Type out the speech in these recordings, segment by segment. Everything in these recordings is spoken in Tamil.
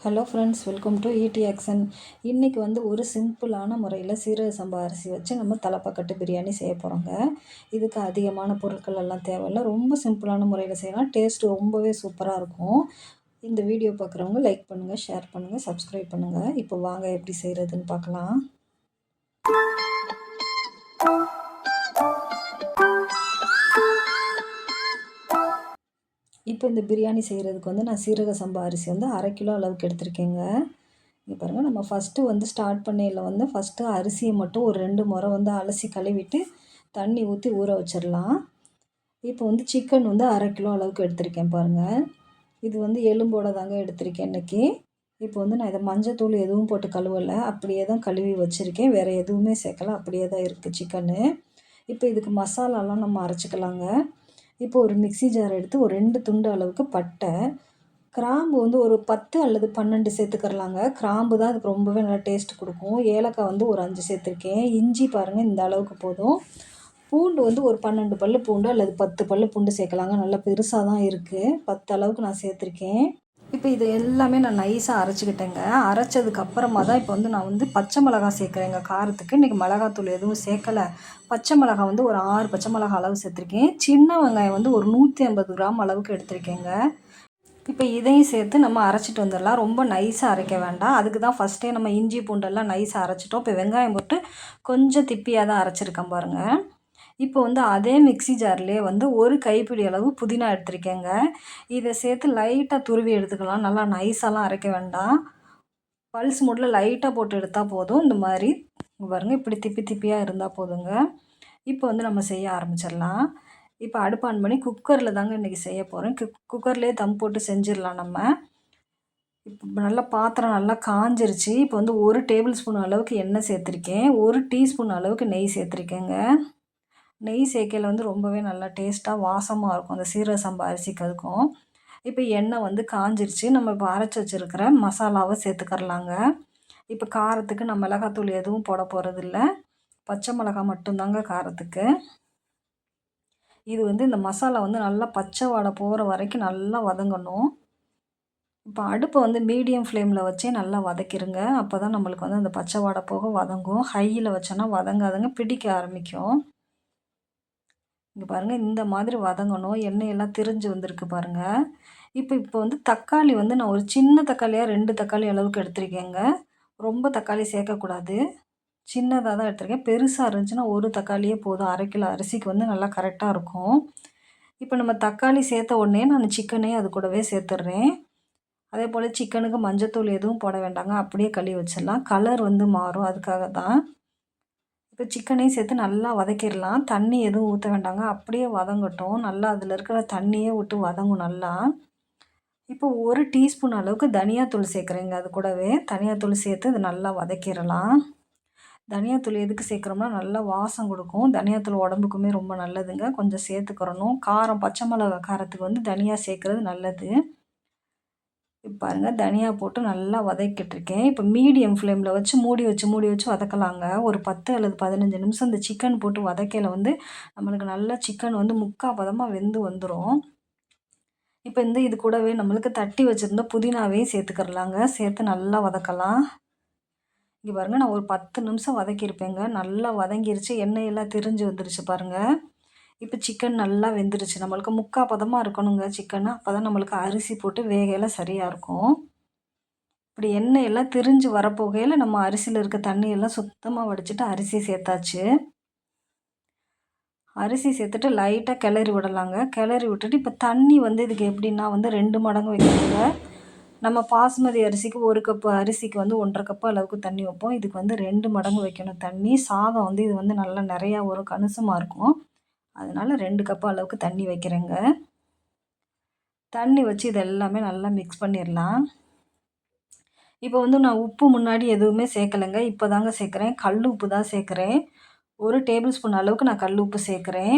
Hello friends welcome to ED action இன்றைக்கி வந்து ஒரு சிம்பிளான முறையில் சீரக சம்பா அரிசி வச்சு நம்ம தலைப்பக்கட்டு பிரியாணி செய்ய போகிறோங்க இதுக்கு அதிகமான பொருட்கள் எல்லாம் தேவையில்லை. ரொம்ப சிம்பிளான முறையில் செய்யலாம். டேஸ்ட் ரொம்பவே சூப்பராக இருக்கும். இந்த வீடியோ பார்க்குறவங்க லைக் பண்ணுங்கள் ஷேர் பண்ணுங்கள் சப்ஸ்கிரைப் பண்ணுங்கள் இப்போ வாங்க எப்படி செய்கிறதுன்னு பார்க்கலாம் இப்போ இந்த பிரியாணி செய்கிறதுக்கு வந்து நான் சீரக சம்பா அரிசி வந்து அரை கிலோ அளவுக்கு எடுத்திருக்கேங்க. இங்கே பாருங்கள் நம்ம ஃபஸ்ட்டு வந்து ஸ்டார்ட் பண்ணையில் வந்து ஃபஸ்ட்டு அரிசியை மட்டும் ஒரு ரெண்டு முறை வந்து அலசி கழுவிட்டு தண்ணி ஊற்றி ஊற வச்சிடலாம். இப்போ வந்து சிக்கன் வந்து அரை கிலோ அளவுக்கு எடுத்திருக்கேன் பாருங்கள் இது வந்து எலும்போட தாங்க எடுத்திருக்கேன் இன்றைக்கி இப்போ வந்து நான் இதை மஞ்சத்தூள் எதுவும் போட்டு கழுவலை அப்படியே தான் கழுவி வச்சுருக்கேன். வேறு எதுவுமே சேர்க்கல அப்படியே தான் இருக்குது சிக்கனு இப்போ இதுக்கு மசாலாலாம் நம்ம அரைச்சிக்கலாங்க. இப்போ ஒரு மிக்ஸி ஜார் எடுத்து ஒரு ரெண்டு துண்டு அளவுக்கு பட்டை. கிராம்பு வந்து ஒரு பத்து அல்லது பன்னெண்டு சேர்த்துக்கிறலாங்க. கிராம்பு தான் அதுக்கு ரொம்பவே நல்லா டேஸ்ட் கொடுக்கும். ஏலக்காய் வந்து ஒரு அஞ்சு சேர்த்துருக்கேன். இஞ்சி பாருங்கள் இந்த அளவுக்கு போதும். பூண்டு வந்து ஒரு பன்னெண்டு பல் பூண்டு அல்லது பத்து பல் பூண்டு சேர்க்கலாங்க. நல்லா பெருசாக தான் இருக்குது பத்து அளவுக்கு நான் சேர்த்துருக்கேன். இப்போ இது எல்லாமே நான் நைஸாக அரைச்சிக்கிட்டேங்க. அரைச்சதுக்கு அப்புறமா தான் இப்போ வந்து நான் வந்து பச்சை மிளகா சேர்க்குறேங்க. காரத்துக்கு. இன்றைக்கி மிளகாத்தூள் எதுவும் சேர்க்கலை. பச்சை மிளகா வந்து ஒரு ஆறு பச்சை மிளகா அளவு சேர்த்துருக்கேன். சின்ன வெங்காயம் வந்து ஒரு நூற்றி ஐம்பது கிராம் அளவுக்கு எடுத்திருக்கேங்க. இப்போ இதையும் சேர்த்து நம்ம அரைச்சிட்டு வந்துடலாம். ரொம்ப நைஸாக அரைக்க வேண்டாம். அதுக்கு தான் ஃபஸ்ட்டே நம்ம இஞ்சி பூண்டெல்லாம் நைஸாக அரைச்சிட்டோம். இப்போ வெங்காயம் போட்டு கொஞ்சம் திப்பியாக தான் அரைச்சிருக்கேன் பாருங்கள் இப்போ வந்து அதே மிக்ஸி ஜார்லேயே வந்து ஒரு கைப்பிடி அளவு புதினா எடுத்திருக்கேங்க. இதை சேர்த்து லைட்டாக துருவி எடுத்துக்கலாம். நல்லா நைஸாலாம் அரைக்க வேண்டாம். பல்ஸ் மூடில் லைட்டாக போட்டு எடுத்தால் போதும். இந்த மாதிரி பாருங்கள் இப்படி திப்பி திப்பியாக இருந்தால் போதுங்க. இப்போ வந்து நம்ம செய்ய ஆரம்பிச்சிடலாம். இப்போ அடுப்பு ஆன் பண்ணி குக்கரில் தாங்க இன்றைக்கி செய்ய போகிறேன் குக் குக்கர்லேயே தம் போட்டு செஞ்சிடலாம் நம்ம. இப்போ நல்லா பாத்திரம் நல்லா காஞ்சிருச்சு. இப்போ வந்து ஒரு டேபிள் ஸ்பூன் அளவுக்கு எண்ணெய் சேர்த்துருக்கேன். ஒரு டீஸ்பூன் அளவுக்கு நெய் சேர்த்துருக்கேங்க. நெய் சேர்க்கையில் வந்து ரொம்பவே நல்லா டேஸ்ட்டாக வாசமாக இருக்கும். அந்த சீரக சம்பா அரிசிக்கு அதுக்கும் இப்போ எண்ணெய் வந்து காஞ்சிருச்சு. நம்ம இப்போ அரைச்சி வச்சுருக்கிற மசாலாவை சேர்த்துக்கரலாங்க. இப்போ காரத்துக்கு நான் மிளகாத்தூள் எதுவும் போட போகிறதில்ல பச்சை மிளகா மட்டும்தாங்க காரத்துக்கு. இது வந்து இந்த மசாலா வந்து நல்லா பச்சை வாடை போகிற வரைக்கும் நல்லா வதங்கணும். இப்போ அடுப்பை வந்து மீடியம் ஃப்ளேமில் வச்சே நல்லா வதக்கிடுங்க அப்போ தான் நம்மளுக்கு வந்து அந்த பச்சை வாடை போக வதங்கும். ஹையில் வச்சோன்னா வதங்காதுங்க. பிடிக்க ஆரம்பிக்கும். இங்கே பாருங்கள் இந்த மாதிரி வதங்கணும். எண்ணெயெல்லாம் திரிஞ்சு வந்திருக்கு பாருங்கள் இப்போ இப்போ வந்து தக்காளி வந்து நான் ஒரு சின்ன தக்காளியாக ரெண்டு தக்காளி அளவுக்கு எடுத்திருக்கேங்க. ரொம்ப தக்காளி சேர்க்கக்கூடாது. சின்னதாக தான் எடுத்திருக்கேன். பெருசாக இருந்துச்சுன்னா ஒரு தக்காளியே போதும். அரை கிலோ அரிசிக்கு வந்து நல்லா கரெக்டாக இருக்கும். இப்போ நம்ம தக்காளி சேர்த்த உடனே நான் சிக்கனே அது கூடவே சேர்த்துட்றேன். அதே போல் சிக்கனுக்கு மஞ்சத்தூள் எதுவும் போட வேண்டாங்க. அப்படியே கழுவி வச்சிடலாம். கலர் வந்து மாறும். அதுக்காக தான் இப்போ சிக்கனையும் சேர்த்து நல்லா வதக்கிடலாம். தண்ணி எதுவும் ஊற்ற வேண்டாங்க. அப்படியே வதங்கட்டும். நல்லா அதில் இருக்கிற தண்ணியே விட்டு வதங்கும் நல்லா. இப்போ ஒரு டீஸ்பூன் அளவுக்கு தனியாத்தூள் சேர்க்குறேங்க. அது கூடவே தனியாத்தூள் சேர்த்து இது நல்லா வதக்கிடலாம். தனியாத்தூள் எதுக்கு சேர்க்குறோம்னா நல்லா வாசம் கொடுக்கும். தனியாத்தூள் உடம்புக்குமே ரொம்ப நல்லதுங்க. கொஞ்சம் சேர்த்துக்கிறணும். காரம் பச்சை மிளகா காரத்துக்கு வந்து தனியாக சேர்க்குறது நல்லது. பாருங்கள் தனியா போட்டு நல்லா வதக்கிட்டுருக்கேன். இப்போ மீடியம் ஃப்ளேமில் வச்சு மூடி வச்சு மூடி வச்சு வதக்கலாங்க. ஒரு பத்து அல்லது பதினஞ்சு நிமிஷம் இந்த சிக்கன் போட்டு வதக்கையில் வந்து நம்மளுக்கு நல்லா சிக்கன் வந்து முக்கால் பதமாக வெந்து வந்துடும் இப்போ இந்த இது கூடவே நம்மளுக்கு தட்டி வச்சுருந்த புதினாவையும் சேர்த்துக்கிறலாங்க. சேர்த்து நல்லா வதக்கலாம். இங்கே பாருங்கள் நான் ஒரு பத்து நிமிஷம் வதக்கியிருப்பேங்க. நல்லா வதங்கிருச்சு. எண்ணெயெல்லாம் திரிஞ்சு வந்துருச்சு பாருங்கள் இப்போ சிக்கன் நல்லா வெந்துருச்சு. நம்மளுக்கு முக்கா பதமாக இருக்கணுங்க சிக்கன் அப்போ தான் நம்மளுக்கு அரிசி போட்டு வேகையில் சரியாக இருக்கும். இப்படி எண்ணெய் எல்லாம் திரிஞ்சு வரப்போகையில் நம்ம அரிசியில் இருக்க தண்ணியெல்லாம் சுத்தமாக வடிச்சிட்டு அரிசி சேர்த்தாச்சு. அரிசி சேர்த்துட்டு லைட்டாக கிளறி விடலாங்க. கிளறி விட்டுட்டு இப்போ தண்ணி வந்து இதுக்கு எப்படின்னா வந்து ரெண்டு மடங்கு வைக்கிறாங்க நம்ம பாசுமதி அரிசிக்கு ஒரு கப்பு அரிசிக்கு வந்து ஒன்றரை கப்பு அளவுக்கு தண்ணி வைப்போம். இதுக்கு வந்து ரெண்டு மடங்கு வைக்கணும். தண்ணி சாதம் வந்து இது வந்து நல்லா நிறையா வரும் கணிசமாக இருக்கும். அதனால் ரெண்டு கப்பு அளவுக்கு தண்ணி வைக்கிறேங்க. தண்ணி வச்சு இது எல்லாமே நல்லா மிக்ஸ் பண்ணிடலாம் இப்போ வந்து நான் உப்பு முன்னாடி எதுவுமே சேர்க்கலைங்க. இப்போ தாங்க சேர்க்குறேன். கல் உப்பு தான் சேர்க்குறேன். ஒரு டேபிள் ஸ்பூன் அளவுக்கு நான் கல் உப்பு சேர்க்குறேன்.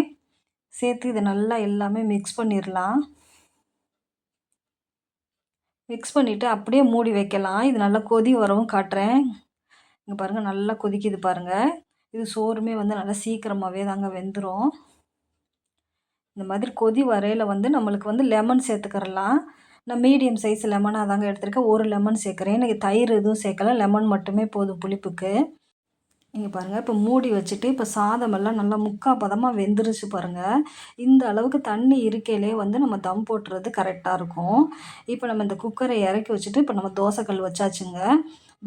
சேர்த்து இதை நல்லா எல்லாமே மிக்ஸ் பண்ணிடலாம் மிக்ஸ் பண்ணிவிட்டு அப்படியே மூடி வைக்கலாம். இது நல்லா கொதி வரவும் காட்டுறேன். இங்கே பாருங்கள் நல்லா கொதிக்குது பாருங்கள் இது சோறுமே வந்து நல்லா சீக்கிரமாகவே தாங்க வெந்துடும் இந்த மாதிரி கொதி வரையில் வந்து நம்மளுக்கு வந்து லெமன் சேர்த்துக்கிறலாம். நான் மீடியம் சைஸ் லெமனாக தாங்க எடுத்திருக்கேன். ஒரு லெமன் சேர்க்குறேன். எனக்கு தயிர் எதுவும் சேர்க்கல. லெமன் மட்டுமே போதும் புளிப்புக்கு. நீங்கள் பாருங்கள் இப்போ மூடி வச்சுட்டு இப்போ சாதமெல்லாம் நல்லா முக்கா பதமாக வெந்துருச்சு பாருங்கள் இந்த அளவுக்கு தண்ணி இருக்கையிலே வந்து நம்ம தம் போட்டுறது கரெக்டாக இருக்கும். இப்போ நம்ம இந்த குக்கரை இறக்கி வச்சுட்டு இப்போ நம்ம தோசைக்கல் வச்சாச்சுங்க.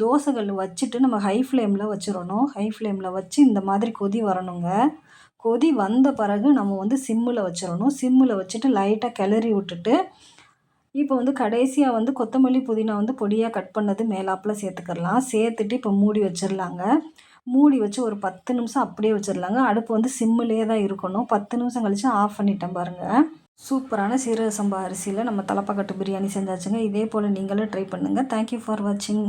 தோசைக்கல் வச்சுட்டு நம்ம ஹை ஃப்ளேமில் வச்சிடணும். ஹை ஃப்ளேமில் வச்சு இந்த மாதிரி கொதி வரணுங்க. கொதி வந்த பிறகு நம்ம வந்து சிம்மில் வச்சிடணும். சிம்மில் வச்சுட்டு லைட்டாக கிளறி விட்டுட்டு இப்போ வந்து கடைசியாக வந்து கொத்தமல்லி புதினா வந்து பொடியாக கட் பண்ணது மேலாப்பில் சேர்த்துக்கலாம் சேர்த்துட்டு இப்போ மூடி வச்சிடலாங்க. மூடி வச்சு ஒரு பத்து நிமிஷம் அப்படியே வச்சிடலாங்க. அடுப்பு வந்து சிம்மிலே தான் இருக்கணும். பத்து நிமிஷம் கழித்து ஆஃப் பண்ணிட்டேன் பாருங்கள் சூப்பரான சீரக சம்பா அரிசியில் நம்ம தலப்பாக்கட்டு பிரியாணி செஞ்சாச்சுங்க. இதே போல் நீங்களும் ட்ரை பண்ணுங்கள் தேங்க்யூ ஃபார் வாட்சிங்